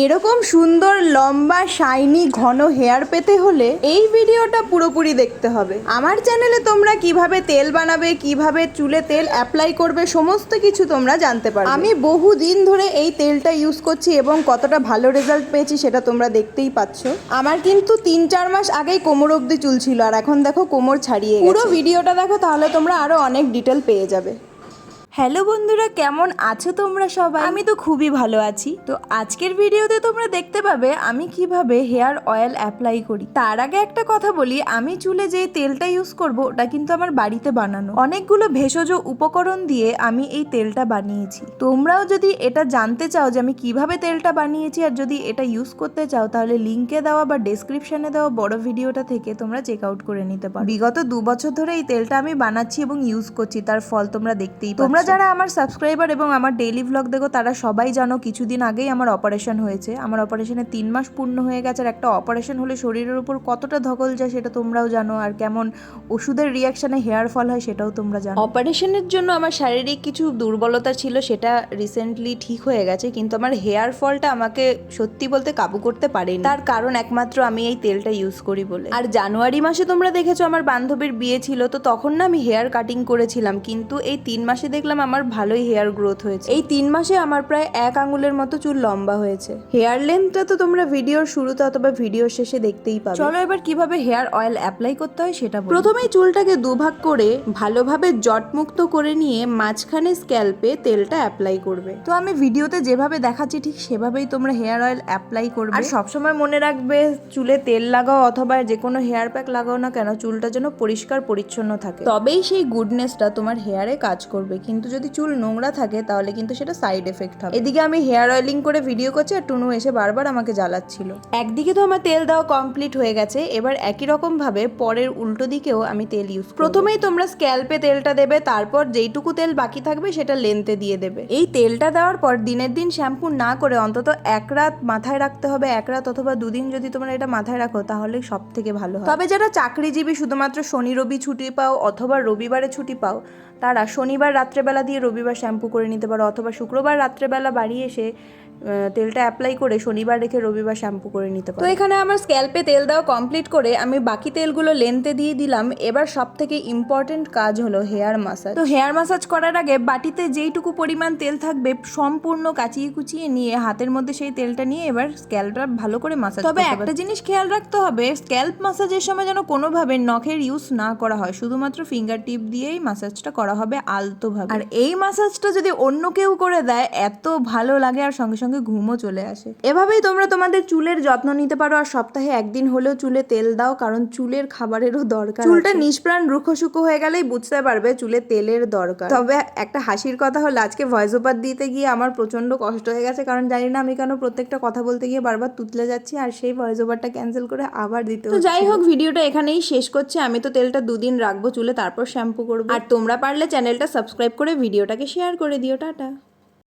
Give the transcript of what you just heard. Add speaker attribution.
Speaker 1: এরকম সুন্দর, লম্বা শাইনি ঘন হেয়ার পেতে হলে এই ভিডিওটা পুরোপুরি দেখতে হবে। আমার চ্যানেলে তোমরা কীভাবে তেল বানাবে, কীভাবে চুলে তেল অ্যাপ্লাই করবে, সমস্ত কিছু তোমরা জানতে পারো আমি বহু দিন ধরে এই তেলটা ইউজ করছি এবং কতটা ভালো রেজাল্ট পেয়েছি সেটা তোমরা দেখতেই পাচ্ছ। আমার কিন্তু তিন চার মাস আগেই কোমর অবধি চুল ছিল, আর এখন দেখো কোমর ছাড়িয়ে পুরো ভিডিওটা দেখো, তাহলে তোমরা আরও অনেক ডিটেল পেয়ে যাবে। হ্যালো বন্ধুরা কেমন আছো তোমরা সবাই? আমি তো খুবই ভালো আছি। তো আজকের ভিডিওতে তোমরা দেখতে পাবে আমি কীভাবে হেয়ার অয়েল অ্যাপ্লাই করি। তার আগে একটা কথা বলি আমি চুলে যে তেলটা ইউজ করব ওটা কিন্তু আমার বাড়িতে বানানো। অনেকগুলো ভেষজ উপকরণ দিয়ে আমি এই তেলটা বানিয়েছি। তোমরাও যদি এটা জানতে চাও যে আমি কীভাবে তেলটা বানিয়েছি আর যদি এটা ইউজ করতে চাও তাহলে লিঙ্কে দেওয়া বা ডেসক্রিপশনে দেওয়া বড় ভিডিওটা থেকে তোমরা চেক আউট করে নিতে পারো। বিগত দু বছর ধরে এই তেলটা আমি বানাচ্ছি এবং ইউজ করছি তার ফল তোমরা দেখতেই তোমরা যারা যারা আমার সাবস্ক্রাইবার এবং আমার ডেইলি ভ্লগ দেখো, তারা সবাই জানো কিছুদিন আগেই আমার অপারেশন হয়েছে। আমার অপারেশনে তিন মাস পূর্ণ হয়ে গেছে আর একটা অপারেশন হলে শরীরের উপর কতটা ধকল যায় সেটা তোমরাও জানো আর কেমন ওষুধের রিয়াকশনে হেয়ার ফল হয় সেটাও তোমরা জানো। অপারেশনের জন্য আমার শারীরিক কিছু দুর্বলতা ছিল সেটা রিসেন্টলি ঠিক হয়ে গেছে, কিন্তু আমার হেয়ার ফলটা আমাকে সত্যি বলতে কাবু করতে পারেনি। তার কারণ একমাত্র আমি এই তেলটা ইউজ করি বলে। আর জানুয়ারি মাসে তোমরা দেখেছ আমার বান্ধবীর বিয়ে ছিল, তো তখন না আমি হেয়ার কাটিং করেছিলাম, কিন্তু এই তিন মাসে দেখলাম আমার ভালোই হেয়ার গ্রোথ হয়েছে। এই তিন মাসে আমার প্রায় এক আঙুলের মতো চুল লম্বা হয়েছে। হেয়ার লেন্থটা তো তোমরা ভিডিওর শুরুতে অথবা ভিডিওর শেষে দেখতেই পাবে। চলো এবার কীভাবে হেয়ার অয়েল অ্যাপ্লাই করতে হয় সেটা প্রথমেই চুলটাকে দুভাগ করে ভালোভাবে জটমুক্ত করে নিয়ে মাঝখানে স্ক্যাল্পে তেলটা অ্যাপ্লাই করবে। তো আমি ভিডিওতে যেভাবে দেখাচ্ছি ঠিক সেভাবেই তোমরা হেয়ার অয়েল অ্যাপ্লাই করবে। আর সবসময় মনে রাখবে চুলে তেল লাগাও অথবা যে কোনো হেয়ার প্যাক লাগাও না কেন চুলটা যেন পরিষ্কার পরিচ্ছন্ন থাকে। তবেই সেই গুডনেসটা তোমার হেয়ারে কাজ করবে। কিন্তু যদি চুল নোংরা থাকে, তাহলে কিন্তু সেটা সাইড এফেক্ট হবে। এদিকে আমি হেয়ার অয়েলিং করে ভিডিও করছি আর টুনু এসে বারবার আমাকে জ্বালাচ্ছিল। একদিকে তো আমার তেল দেওয়া কমপ্লিট হয়ে গেছে, এবার একই রকম ভাবে পরের উল্টো দিকেও আমি তেল ইউজ প্রথমেই তোমরা স্ক্যাল্পে তেলটা দেবে, তারপর যেইটুকু তেল বাকি থাকবে সেটা লেন্থে দিয়ে দেবে। এই তেলটা দেওয়ার পর দিনের দিন শ্যাম্পু না করে অন্তত এক রাত মাথায় রাখতে হবে, এক রাত অথবা দুদিন যদি তোমরা এটা মাথায় রাখো, তাহলে সব থেকে ভালো হয়। তবে যারা চাকরিজীবী, শুধুমাত্র শনি, রবি ছুটি পাও অথবা রবিবারে ছুটি পাও, তারা শনিবার, রাত্রেবেলা দিয়ে রবিবার শ্যাম্পু করে নিতে পারো অথবা শুক্রবার রাত্রেবেলা বাড়ি এসে তেলটা অ্যাপ্লাই করে শনিবার রেখে রবিবার শ্যাম্পু করে নিতে পারো। তো এখানে আমার স্ক্যাল্পে তেল দেওয়া কমপ্লিট করে আমি বাকি তেলগুলো লেন্থে দিয়ে দিলাম। এবার সব থেকে ইম্পর্টেন্ট কাজ হলো হেয়ার মাসাজ তো হেয়ার মাসাজ করার আগে বাটিতে যেইটুকু পরিমাণ তেল থাকবে সম্পূর্ণ কাচিয়ে কুচিয়ে নিয়ে হাতের মধ্যে সেই তেলটা নিয়ে এবার স্ক্যাল্পটা ভালো করে মাসাজ তবে একটা জিনিস খেয়াল রাখতে হবে স্ক্যাল্প মাসাজের সময় যেন কোনোভাবে নখের ইউজ না করা হয় শুধুমাত্র ফিঙ্গার টিপ দিয়েই মাসাজটা করা হবে আলতোভাবে। আর এই মাসাজটা যদি অন্য কেউ করে দেয় এত ভালো লাগে আর সঙ্গে সঙ্গে ঘুমও চলে আসে। এভাবেই তোমরা তোমাদের চুলের যত্ন নিতে পারো আর সপ্তাহে একদিন হলেও চুলে তেল দাও কারণ চুলের খাবারেরও দরকার চুলটা নিষ্প্রাণ রুক্ষ শুকো হয়ে গেলেই বুঝতে পারবে চুলে তেলের দরকার। তবে একটা হাসির কথা হলো আজকে ভয়েস ওভার দিতে গিয়ে আমার প্রচণ্ড কষ্ট হয়ে গেছে কারণ জানি না আমি কেন প্রত্যেকটা কথা বলতে গিয়ে বারবার তুতলে যাচ্ছি আর সেই ভয়েস ওভারটা ক্যান্সেল করে আবার দিতে তো যাই হোক ভিডিওটা এখানেই শেষ করছি। আমি তো তেলটা দুদিন রাখব চুলে তারপর শ্যাম্পু করব। আর তোমরা পারলে চ্যানেলটা সাবস্ক্রাইব করে ভিডিওটাকে শেয়ার করে দিও। টাটা।